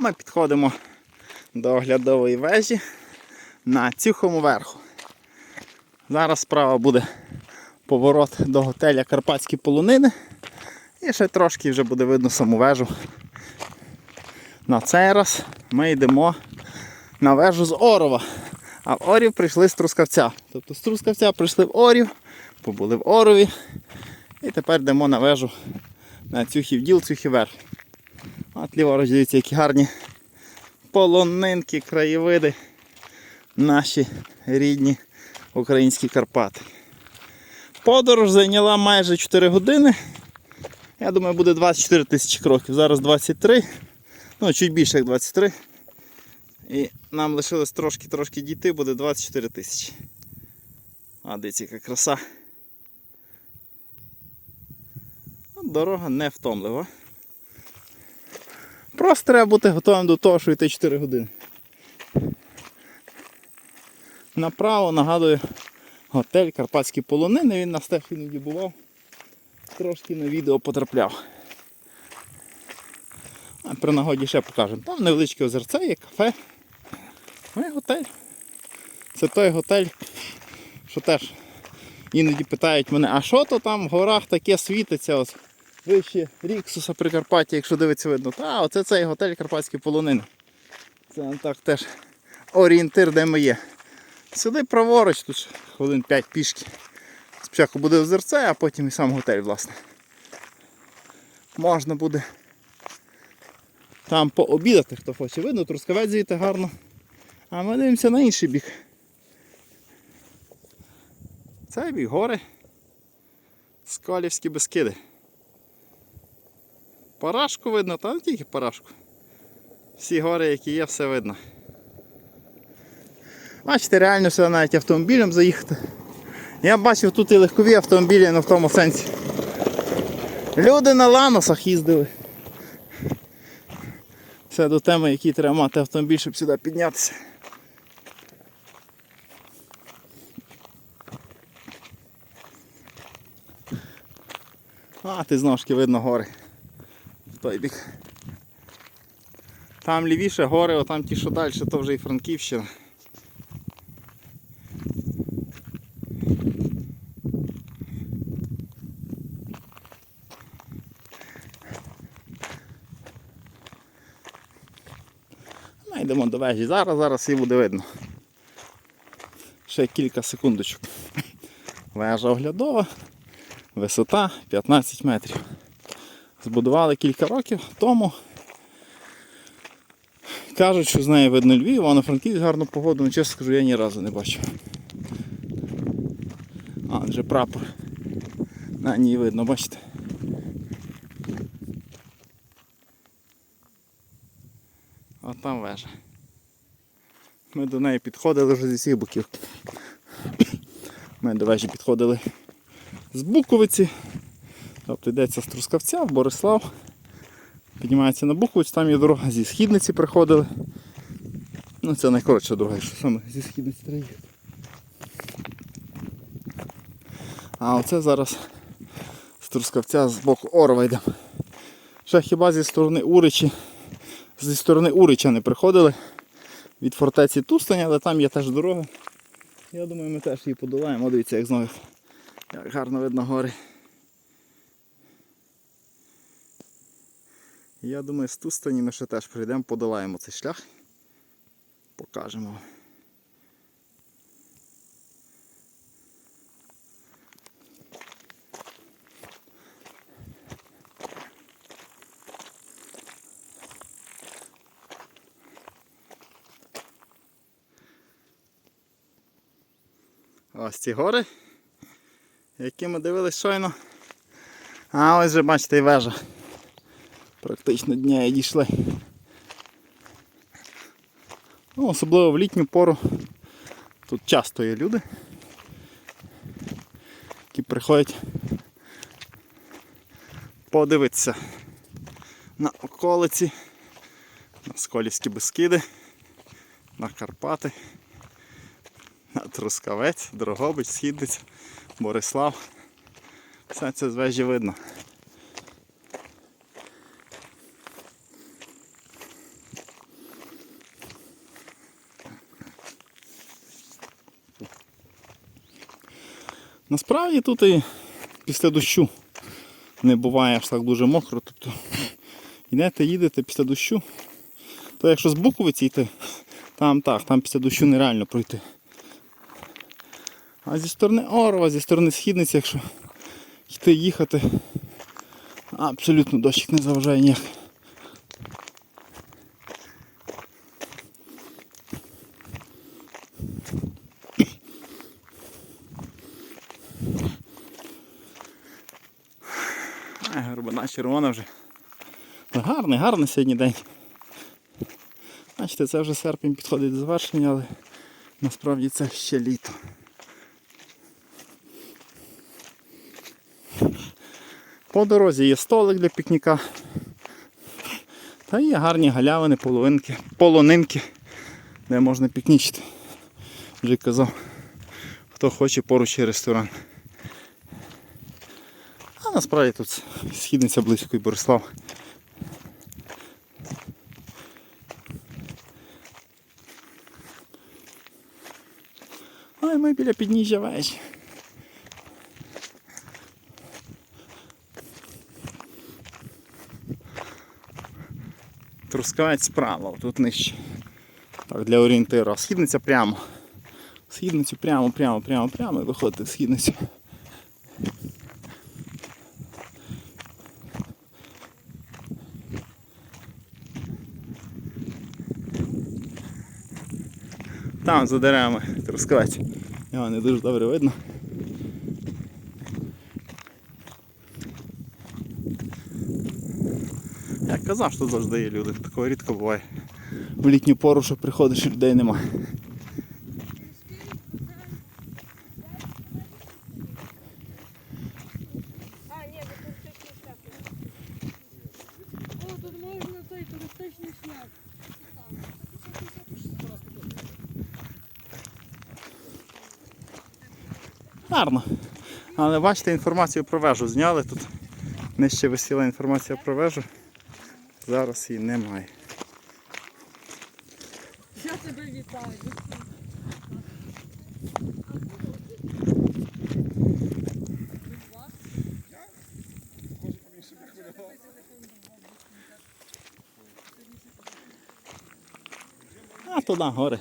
Ми підходимо до оглядової вежі на цюхому верху. Зараз справа буде поворот до готеля Карпатські полонини. І ще трошки вже буде видно саму вежу. На цей раз ми йдемо на вежу з Орова. А в Орів прийшли з Трускавця. Тобто з Трускавця прийшли в Орів, побули в Орові. І тепер йдемо на вежу на Цюхів діл, Цюхів верх. От ліворуч, дивіться, які гарні полонинки, краєвиди. Наші рідні українські Карпати. Подорож зайняла майже 4 години. Я думаю, буде 24 тисячі кроків. Зараз 23, ну чуть більше як 23. І нам лишилось трошки-трошки дійти, буде 24 тисячі. А дивіться, яка краса. Дорога не втомлива. Просто треба бути готовим до того, що йти 4 години. Направо нагадую готель Карпатські полонини, він нас теж іноді бував. Трошки на відео потрапляв. А при нагоді ще покажемо. Там невеличке озерце, є кафе. Ну і готель. Це той готель, що теж іноді питають мене, а що то там в горах таке світиться? Ось вище Ріксуса Прикарпаття, якщо дивиться видно. Та, оце цей готель Карпатські полонини. Це так теж орієнтир, де ми є. Сюди праворуч, тут хвилин 5 пішки. Спочатку буде озерце, а потім і сам готель, власне. Можна буде там пообідати, хто хоче. Видно, трускавець звідти гарно. А ми дивимося на інший бік. Цей бік гори. Сколівські безкиди. Парашку видно, та не тільки парашку. Всі гори, які є, все видно. Бачите, реально сюди навіть автомобілем заїхати. Я бачив тут і легкові автомобілі, але в тому сенсі. Люди на ланосах їздили. Це до теми, який треба мати автомобіль, щоб сюди піднятися. А, ти знову ж видно гори. Той бік. Там лівіше гори, а там ті, що далі, то вже і Франківщина. Ми йдемо до вежі. Зараз, зараз її буде видно. Ще кілька секундочок. Вежа оглядова, висота 15 метрів. Збудували кілька років тому. Кажуть, що з неї видно Львів, Івано-Франківськ гарну погоду, але чесно скажу, я ні разу не бачив. А, вже прапор. На ній видно, бачите. А там вежа. Ми до неї підходили вже зі всіх боків. Ми до вежі підходили з Буковиці. Тобто йдеться з Трускавця в Борислав. Піднімається на Буковиць, там є дорога зі східниці приходили. Ну це найкоротша дорога, якщо саме зі східниці треба їхати. А оце зараз з Трускавця з боку Орова йдемо. Ще хіба зі сторони Уричі, зі сторони Урича не приходили від фортеці Тустань, але там є теж дорога. Я думаю, ми теж її подолаємо. Дивіться, як знову як гарно видно гори. Я думаю, з Тустані ми ще теж прийдемо, подолаємо цей шлях. Покажемо. Ось ці гори, які ми дивились щойно. А ось же бачите і вежа. Практично дня і дійшли. Ну, особливо в літню пору тут часто є люди, які приходять подивитися на околиці, на Сколівські Бескиди, на Карпати, на Трускавець, Дрогобич, Східниця, Борислав. Все це з вежі видно. Насправді тут і після дощу не буває аж так дуже мокро. Тобто йдете, їдете після дощу. То якщо з Буковиці йти, там так, там після дощу нереально пройти. А зі сторони Орова, зі сторони східниці, якщо йти їхати, абсолютно дощик не заважає ніяк. Горбана червона вже. Гарний, гарний сьогодні день. Бачите, це вже серпень підходить до завершення, але насправді це ще літо. По дорозі є столик для пікніка. Та є гарні галявини, половинки, полонинки, де можна пікнічити. Вже казав, хто хоче поруч є ресторан. Насправді тут східниця близько і Борислав. Ой, ми біля підніжжя вежі. Трускавець справа, тут нижче. Так, для орієнтиру. Східниця прямо. Східницю прямо, прямо, прямо, прямо і виходите в східницю. Там за деревами трускавець. Його не дуже добре видно. Я казав, що завжди є люди, такого рідко буває. В літню пору, що приходиш людей немає. А, ні, це туристичний шлях. О, тут можна цей туристичний шлях. Гарно. Але бачите, інформацію про вежу зняли тут. Нижче висіла інформація про вежу. Зараз її немає. Я тебе вітаю. А туди гори.